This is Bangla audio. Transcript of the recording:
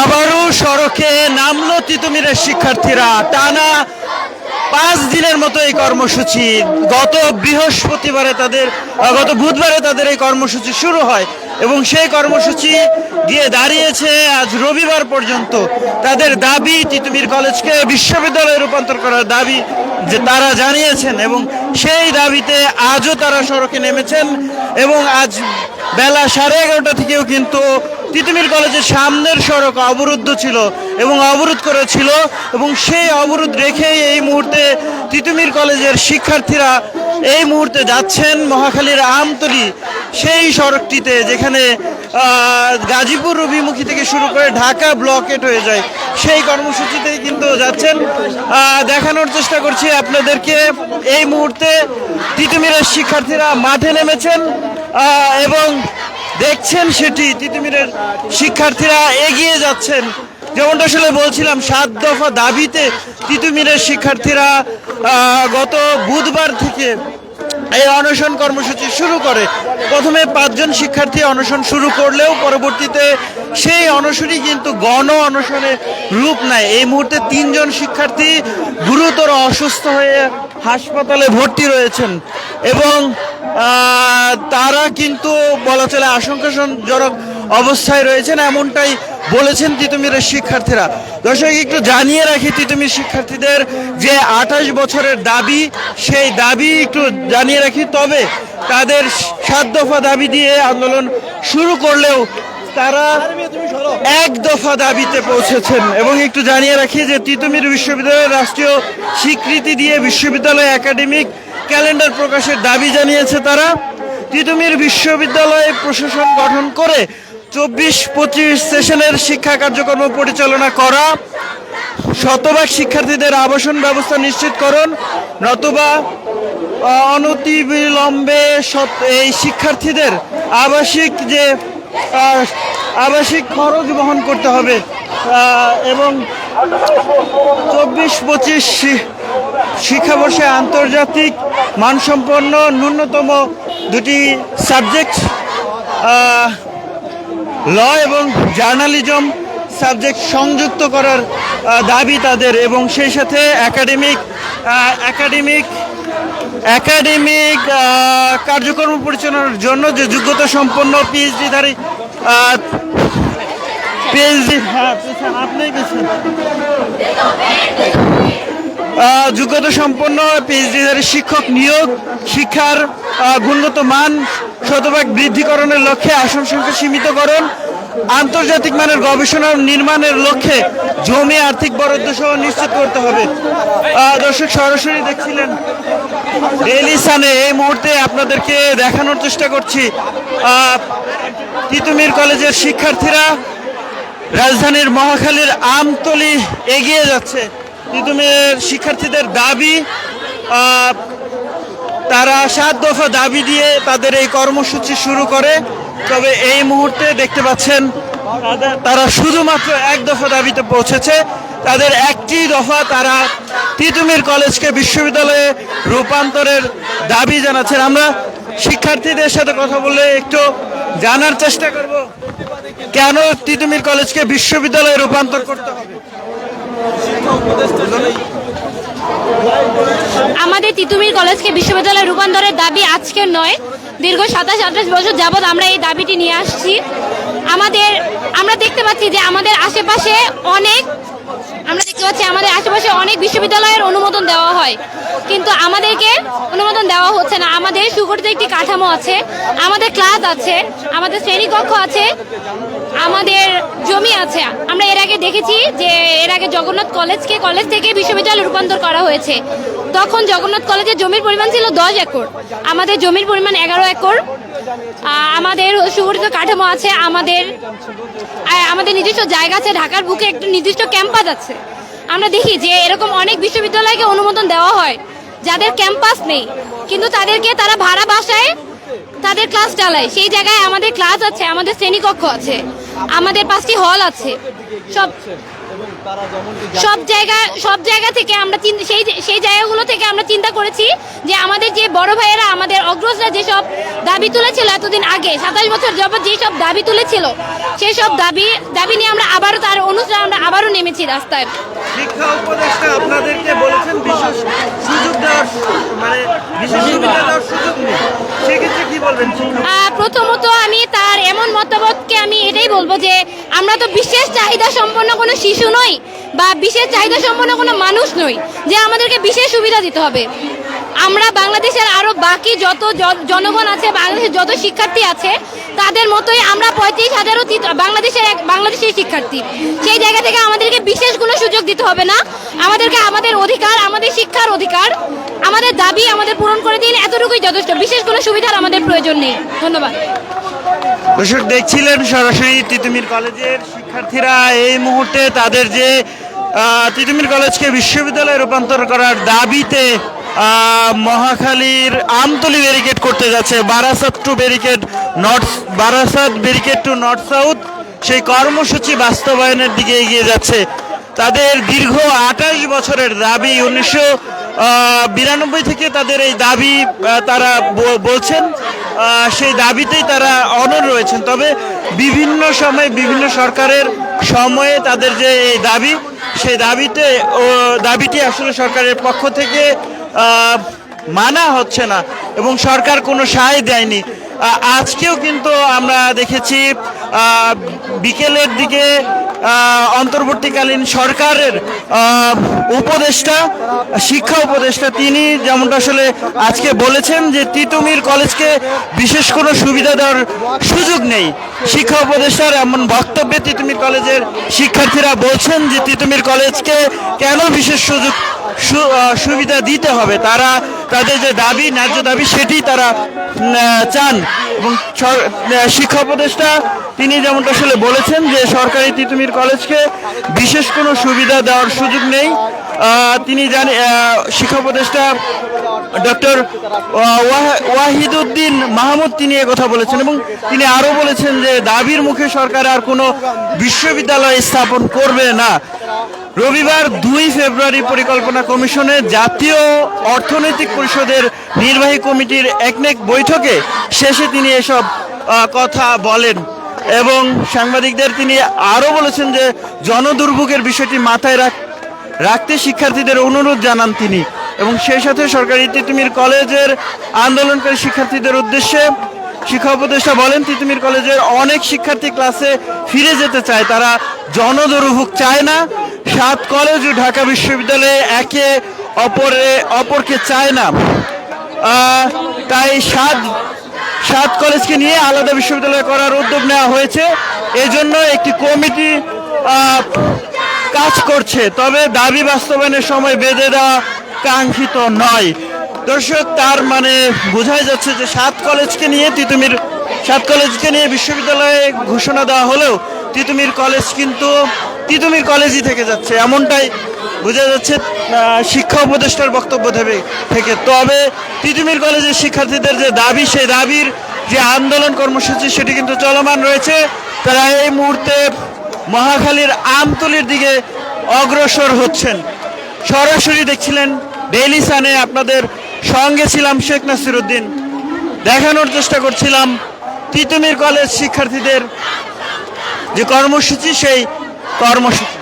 আবারও সড়কে নামলো তিতুমিরের শিক্ষার্থীরা। টানা পাঁচ দিনের মতো এই কর্মসূচি। গত বৃহস্পতিবারে তাদের, গত বুধবারে তাদের এই কর্মসূচি শুরু হয় এবং সেই কর্মসূচি গিয়ে দাঁড়িয়েছে আজ রবিবার পর্যন্ত। তাদের দাবি তিতুমির কলেজকে বিশ্ববিদ্যালয়ে রূপান্তর করার দাবি যে তারা জানিয়েছেন এবং সেই দাবিতে আজও তারা সড়কে নেমেছেন এবং আজ বেলা সাড়ে এগারোটা থেকেও কিন্তু তিতুমির কলেজের সামনের সড়ক অবরুদ্ধ ছিল এবং অবরোধ করেছিল এবং সেই অবরোধ রেখেই এই মুহূর্তে তিতুমির কলেজের শিক্ষার্থীরা এই মুহূর্তে যাচ্ছেন মহাখালীর আমতলি সেই সড়কটিতে যেখানে গাজীপুর অভিমুখী থেকে শুরু করে ঢাকা ব্লকেট হয়ে যায়। সেই কর্মসূচিতে কিন্তু যাচ্ছেন। দেখানোর চেষ্টা করছি আপনাদেরকে। এই মুহূর্তে তিতুমিরের শিক্ষার্থীরা মাঠে নেমেছেন এবং দেখছেন সেটি তিতুমিরের শিক্ষার্থীরা এগিয়ে যাচ্ছেন। যেমনটা আসলে বলছিলাম, সাত দফা দাবিতে তিতুমিরের শিক্ষার্থীরা গত বুধবার থেকে এই অনশন কর্মসূচি শুরু করে। প্রথমে পাঁচজন শিক্ষার্থী অনশন শুরু করলেও পরবর্তীতে সেই অনশনই কিন্তু গণ অনশনে রূপ নেয়। এই মুহূর্তে তিনজন শিক্ষার্থী গুরুতর অসুস্থ হয়ে হাসপাতালে ভর্তি রয়েছেন এবং তারা কিন্তু বলা চলে আশঙ্কাজনক অবস্থায় রয়েছেন, এমনটাই বলেছেন তিতুমিরের শিক্ষার্থীরা। দর্শক, একটু জানিয়ে রাখি তিতুমির শিক্ষার্থীদের যে আঠাশ বছরের দাবি, সেই দাবি একটু জানিয়ে রাখি, তবে তাদের সাত দফা দাবি দিয়ে আন্দোলন শুরু করলেও তারা এক দফা দাবিতে পৌঁছেছেন। এবং একটু জানিয়ে রাখি যে তিতুমির বিশ্ববিদ্যালয়ের রাষ্ট্রীয় স্বীকৃতি দিয়ে বিশ্ববিদ্যালয় একাডেমিক ক্যালেন্ডার প্রকাশের দাবি জানিয়েছে তারা। তিতুমির বিশ্ববিদ্যালয় প্রশাসন গঠন করে চব্বিশ পঁচিশ সেশনের শিক্ষা কার্যক্রম পরিচালনা করা। শতভাগ শিক্ষার্থীদের আবাসন ব্যবস্থা নিশ্চিতকরণ। নতুবা অনতিবিলম্বে এই শিক্ষার্থীদের আবাসিক যে আবাসিক খরচ বহন করতে হবে। এবং চব্বিশ পঁচিশ শিক্ষাবর্ষে আন্তর্জাতিক মানসম্পন্ন ন্যূনতম দুটি সাবজেক্ট ল এবং জার্নালিজম সাবজেক্ট সংযুক্ত করার দাবি তাদের এবং সেই সাথে একাডেমিক একাডেমিক একাডেমিক কার্যক্রম পরিচালনার জন্য যে যোগ্যতা সম্পন্ন পিএইচডিধারী পিএইচডি হ্যাঁ আহ, যোগ্যতা সম্পন্ন পিএইচডিধারী শিক্ষক নিয়োগ, শিক্ষার গুণগত মান শতভাগ বৃদ্ধিকরণের লক্ষ্যে আসন সংখ্যা সীমিতকরণ, আন্তর্জাতিক মানের গবেষণা নির্মাণের লক্ষ্যে জমি আর্থিক বরাদ্দ সহ নিশ্চিত করতে হবে। দর্শক সরাসরি দেখছিলেন ডেইলি সানে। এই মুহূর্তে আপনাদেরকে দেখানোর চেষ্টা করছি তিতুমির কলেজের শিক্ষার্থীরা রাজধানীর মহাখালীর আমতলি এগিয়ে যাচ্ছে। তিতুমির শিক্ষার্থীদের দাবি তারা সাত দফা দাবি দিয়ে তাদের এই কর্মসূচি শুরু করে। তবে এই মুহূর্তে দেখতে পাচ্ছেন, তারা শুধুমাত্র এক দফা দাবিতে পৌঁছেছে। তাদের একটি দফা তারা তিতুমির কলেজকে বিশ্ববিদ্যালয়ে রূপান্তরের দাবি জানাচ্ছেন। আমরা শিক্ষার্থীদের সাথে কথা বলে একটু জানার চেষ্টা করব, কেন তিতুমির কলেজকে বিশ্ববিদ্যালয়ে রূপান্তর করতে হবে? আমাদের তিতুমির কলেজকে বিশ্ববিদ্যালয়ে রূপান্তরের দাবি আজকে নয়। দীর্ঘ সাতাশ আঠাশ বছর যাবৎ আমরা এই দাবিটি নিয়ে আসছি। আমাদের, আমরা দেখতে পাচ্ছি যে আমাদের আশেপাশে অনেক আমরা দেখতে পাচ্ছি আমাদের আশেপাশে অনেক বিশ্ববিদ্যালয়ের অনুমোদন দেওয়া হয়। কিন্তু আমাদেরকে অনুমোদন দেওয়া হচ্ছে না। আমাদের সুগঠিত একটি কাঠামো আছে, আমাদের ক্লাস আছে, আমাদের শ্রেণীকক্ষ আছে, আমাদের জমি আছে। আমরা এর আগে দেখেছি যে এর আগে জগন্নাথ কলেজকে কলেজ থেকে বিশ্ববিদ্যালয়ে রূপান্তর করা হয়েছে। তখন জগন্নাথ কলেজের জমির পরিমাণ ছিল দশ একর। আমাদের জমির পরিমাণ এগারো একর। আমাদের সুগঠিত কাঠামো আছে, আমাদের আমাদের নিজস্ব জায়গা আছে, ঢাকার বুকে একটা নির্দিষ্ট ক্যাম্পাস আছে। আমরা দেখি যে এরকম অনেক বিশ্ববিদ্যালয়কে অনুমোদন দেওয়া হয়, যাদের ক্যাম্পাস নেই। কিন্তু তাদেরকে তারা ভাড়া বাসায় তাদের ক্লাস চালায়। সেই জায়গায় আমাদের ক্লাস আছে, আমাদের শ্রেণীকক্ষ আছে, আমাদের পাঁচটি হল আছে। সব সব জায়গা সব জায়গা থেকে আমরা সেই সেই জায়গাগুলো থেকে আমরা চিন্তা করেছি যে আমাদের যে বড় ভাইয়েরা আমাদের অগ্রজরা যেসব দাবি তুলেছিল এতদিন আগে সাতাশ বছর যাবত যেসব দাবি তুলেছিল সেই সব দাবি দাবি নিয়ে আমরা আবারও তার অনু- আমরা আবারও নেমেছি রাস্তায়। শিক্ষা উপদেষ্টা আপনাদেরকে বলেছেন বিশেষ সুযোগ দেওয়ার মানে বিশেষ সুবিধা দেওয়ার সুযোগ নেই। সেক্ষেত্রে কি বলবেন প্রথমত আমি তার এমন মতামতকে আমি এটাই বলব যে আমরা তো বিশেষ চাহিদা সম্পন্ন কোনো শিশু নই বা বিশেষ চাহিদা সম্পন্ন কোনো মানুষ নই যে আমাদেরকে বিশেষ সুবিধা দিতে হবে। আমরা বাংলাদেশের আরও বাকি যত জনগণ আছে, বাংলাদেশের যত শিক্ষার্থী আছে, তাদের মতোই আমরা পঁয়ত্রিশ হাজারও বাংলাদেশের এক বাংলাদেশের শিক্ষার্থী। সেই জায়গা থেকে আমাদেরকে বিশেষ কোনো সুযোগ দিতে হবে না। আমাদেরকে আমাদের অধিকার, আমাদের শিক্ষার অধিকার, আমাদের দাবি আমাদের পূরণ করে দিন। এতটুকুই যথেষ্ট। বিশেষ কোনো সুবিধার আমাদের প্রয়োজন নেই। ধন্যবাদ। দর্শক, দেখছিলেন সরাসরি তিতুমির কলেজের শিক্ষার্থীরা। এই মুহূর্তে তাদের যে তিতুমির কলেজকে বিশ্ববিদ্যালয়ে রূপান্তর করার দাবিতে মহাখালীর আমতলি ব্যারিকেড করতে যাচ্ছে। Barasat to barricade north, Barasat barricade to north south, সেই কর্মসূচি বাস্তবায়নের দিকে এগিয়ে যাচ্ছে। তাদের দীর্ঘ আঠাশ বছরের দাবি উনিশশো বিরানব্বই থেকে তাদের এই দাবি তারা বলছেন। সেই দাবিতেই তারা অনর রয়েছেন। তবে বিভিন্ন সময় বিভিন্ন সরকারের সময়ে তাদের যে এই দাবি, সেই দাবিতে ও দাবিটি আসলে সরকারের পক্ষ থেকে মানা হচ্ছে না এবং সরকার কোনো সায় দেয়নি। আজকেও কিন্তু আমরা দেখেছি বিকেলের দিকে অন্তর্বর্তীকালীন সরকারের উপদেষ্টা, শিক্ষা উপদেষ্টা, তিনি যেমনটা আসলে আজকে বলেছেন যে তিতুমির কলেজকে বিশেষ কোনো সুবিধা দেওয়ার সুযোগ নেই। শিক্ষা উপদেষ্টার এমন বক্তব্যে তিতুমির কলেজের শিক্ষার্থীরা বলছেন যে তিতুমির কলেজকে কেন বিশেষ সুযোগ সুবিধা দিতে হবে? তারা তাদের যে দাবি, ন্যায্য দাবি, সেটি তারা চান। এবং শিক্ষা উপদেষ্টা, তিনি যেমনটা আসলে বলেছেন যে সরকারি তিতুমির কলেজকে বিশেষ কোনো সুবিধা দেওয়ার সুযোগ নেই। তিনি জানে শিক্ষা উপদেষ্টা ডক্টর ওয়াহিদুদ্দিন মাহমুদ তিনি কথা বলেছেন এবং তিনি আরও বলেছেন যে দাবির মুখে সরকার আর কোনো বিশ্ববিদ্যালয় স্থাপন করবে না। রবিবার দুই ফেব্রুয়ারি পরিকল্পনা কমিশনের জাতীয় অর্থনৈতিক পরিষদের নির্বাহী কমিটির একনেক বৈঠকে শেষে তিনি এসব কথা বলেন। এবং সাংবাদিকদের তিনি আরও বলেছেন যে জনদুর্ভোগের বিষয়টি মাথায় রাখ রাখতে শিক্ষার্থীদের অনুরোধ জানান তিনি। এবং সেই সাথে সরকারি তিতুমির কলেজের আন্দোলনকারী শিক্ষার্থীদের উদ্দেশ্যে শিক্ষা উপদেষ্টা বলেন, তিতুমির কলেজের অনেক শিক্ষার্থী ক্লাসে ফিরে যেতে চায়। তারা জনদুর্ভোগ চায় না। সাত কলেজ ও ঢাকা বিশ্ববিদ্যালয়ে একে অপরে অপরকে চায় না। তাই সাত সাত কলেজকে নিয়ে আলাদা বিশ্ববিদ্যালয় করার উদ্যোগ নেওয়া হয়েছে। এজন্য একটি কমিটি কাজ করছে। তবে দাবি বাস্তবায়নের সময় বেঁধে দেওয়া কাঙ্ক্ষিত নয়। দর্শক, তার মানে বোঝাই যাচ্ছে যে সাত কলেজকে নিয়ে তিতুমির, সাত কলেজকে নিয়ে বিশ্ববিদ্যালয়ে ঘোষণা দেওয়া হলেও তিতুমির কলেজ কিন্তু, তিতুমির কলেজই থেকে যাচ্ছে। এমনটাই বোঝা যাচ্ছে শিক্ষা উপদেষ্টার বক্তব্য থেকে থেকে। তবে তিতুমির কলেজের শিক্ষার্থীদের যে দাবি, সেই দাবির যে আন্দোলন কর্মসূচি, সেটি কিন্তু চলমান রয়েছে। তারা এই মুহূর্তে মহাখালীর আমতলির দিকে অগ্রসর হচ্ছেন। সরাসরি দেখছিলেন ডেইলি সানে আপনাদের সঙ্গে ছিলাম শেখ নাসির উদ্দিন দেখানোর চেষ্টা করছিলাম তিতুমির কলেজ শিক্ষার্থীদের যে কর্মসূচি, সেই কর্মসূচি।